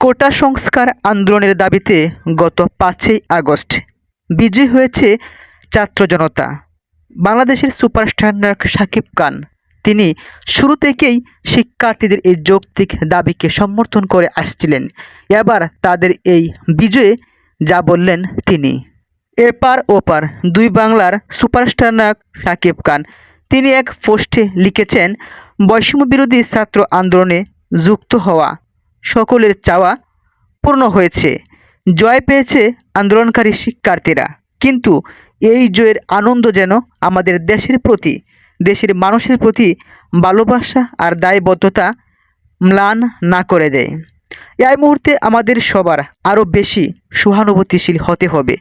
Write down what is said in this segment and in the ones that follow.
কোটা সংস্কার আন্দোলনের দাবিতে গত পাঁচই আগস্ট বিজয় হয়েছে ছাত্র জনতা। বাংলাদেশের সুপারস্টার নায়ক শাকিব খান, তিনি শুরু থেকেই শিক্ষার্থীদের এই যৌক্তিক দাবিকে সমর্থন করে আসছিলেন। এবার তাদের এই বিজয়ে যা বললেন তিনি। এপার ওপার দুই বাংলার সুপারস্টার নায়ক শাকিব খান, তিনি এক পোস্টে লিখেছেন বৈষম্য বিরোধী ছাত্র আন্দোলনে যুক্ত হওয়া, সকলের চাওয়া পূর্ণ হয়েছে। জয় পেয়েছে আন্দোলনকারী শিক্ষার্থীরা। কিন্তু এই জয়ের আনন্দ যেন আমাদের দেশের প্রতি, দেশের মানুষের প্রতি ভালোবাসা আর দায়বদ্ধতা ম্লান না করে দেয়। এই মুহূর্তে আমাদের সবার আরও বেশি সহানুভূতিশীল হতে হবে।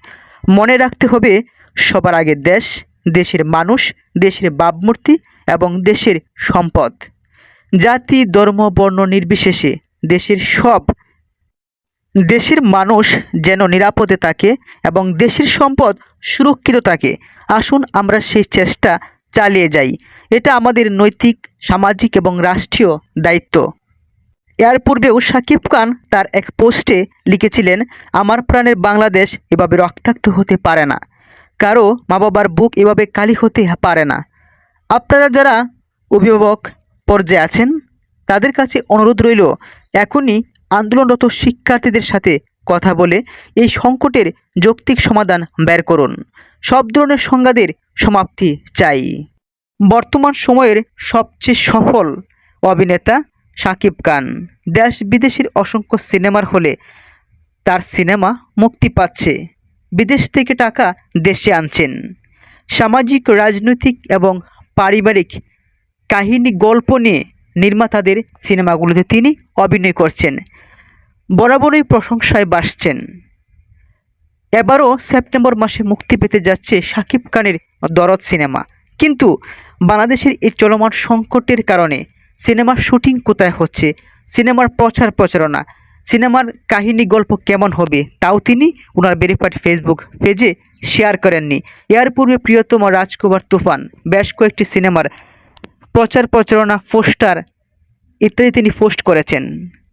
মনে রাখতে হবে, সবার আগে দেশ, দেশের মানুষ, দেশের ভাবমূর্তি এবং দেশের সম্পদ। জাতি, ধর্ম, বর্ণ নির্বিশেষে দেশের সব, দেশের মানুষ যেন নিরাপদে থাকে এবং দেশের সম্পদ সুরক্ষিত থাকে। আসুন আমরা সেই চেষ্টা চালিয়ে যাই। এটা আমাদের নৈতিক, সামাজিক এবং রাষ্ট্রীয় দায়িত্ব। এর পূর্বেও সাকিব খান তার এক পোস্টে লিখেছিলেন, আমার প্রাণের বাংলাদেশ এভাবে রক্তাক্ত হতে পারে না। কারও মা বাবার বুক এভাবে কালি হতে পারে না। আপনারা যারা অভিভাবক পর্যায়ে আছেন। তাদের কাছে অনুরোধ রইল, এখনই আন্দোলনরত শিক্ষার্থীদের সাথে কথা বলে এই সংকটের যৌক্তিক সমাধান বের করুন। সব ধরনের সংঘাতের সমাপ্তি চাই। বর্তমান সময়ের সবচেয়ে সফল অভিনেতা শাকিব খান দেশ বিদেশের অসংখ্য সিনেমার হলে তার সিনেমা মুক্তি পাচ্ছে, বিদেশ থেকে টাকা দেশে আনছেন। সামাজিক, রাজনৈতিক এবং পারিবারিক কাহিনী, গল্প নিয়ে নির্মাতাদের সিনেমাগুলোতে তিনি অভিনয় করছেন। বরাবরই প্রশংসায় বাসছেন। এবারও সেপ্টেম্বর মাসে মুক্তি পেতে যাচ্ছে শাকিব খানের দরদ সিনেমা। কিন্তু বাংলাদেশের এই চলমান সংকটের কারণে সিনেমার শুটিং কোথায় হচ্ছে, সিনেমার প্রচার প্রচারণা, সিনেমার কাহিনী গল্প কেমন হবে, তাও তিনি ওনার ভেরিফাইড ফেসবুক পেজে শেয়ার করেননি। এর পূর্বে প্রিয়তম রাজকুমার তুফান বেশ কয়েকটি সিনেমার প্রচার প্রচারণা, পোস্টার ইত্যাদি তিনি পোস্ট করেছেন।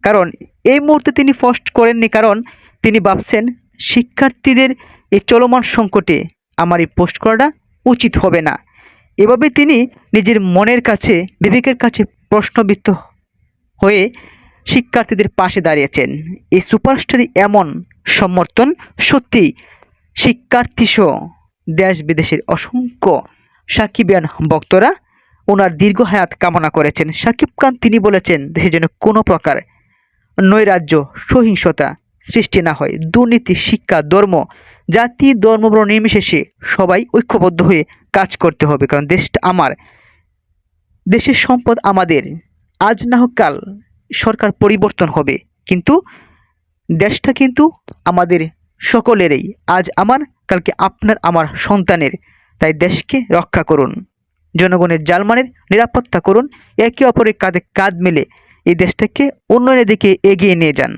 কারণ এই মুহূর্তে তিনি পোস্ট করেননি কারণ তিনি ভাবছেন শিক্ষার্থীদের এই চলমান সংকটে আমার এই পোস্ট করাটা উচিত হবে না। এভাবে তিনি নিজের মনের কাছে, বিবেকের কাছে প্রশ্নবিদ্ধ হয়ে শিক্ষার্থীদের পাশে দাঁড়িয়েছেন। এই সুপারস্টারই এমন সমর্থন সত্যি শিক্ষার্থীসহ দেশ বিদেশের অসংখ্য সাকিবিয়ান ভক্তরা ওনার দীর্ঘ হায়াত কামনা করেছেন। সাকিব খান তিনি বলেছেন দেশের জন্য কোনো প্রকার নৈরাজ্য, সহিংসতা সৃষ্টি না হয়। দুর্নীতি, শিক্ষা, ধর্ম, জাতি, ধর্মবর্ণ নির্বিশেষে সবাই ঐক্যবদ্ধ হয়ে কাজ করতে হবে। কারণ দেশটা আমার, দেশের সম্পদ আমাদের। আজ না হোক কাল সরকার পরিবর্তন হবে। কিন্তু দেশটা কিন্তু আমাদের সকলেরই। আজ আমার, কালকে আপনার, আমার সন্তানের। তাই দেশকে রক্ষা করুন। জনগণের জালমানের নিরাপত্তা করুন, একে অপরের কাঁধে কাঁধ মিলে এই দেশটাকে উন্নয়নের দিকে এগিয়ে নিয়ে যান।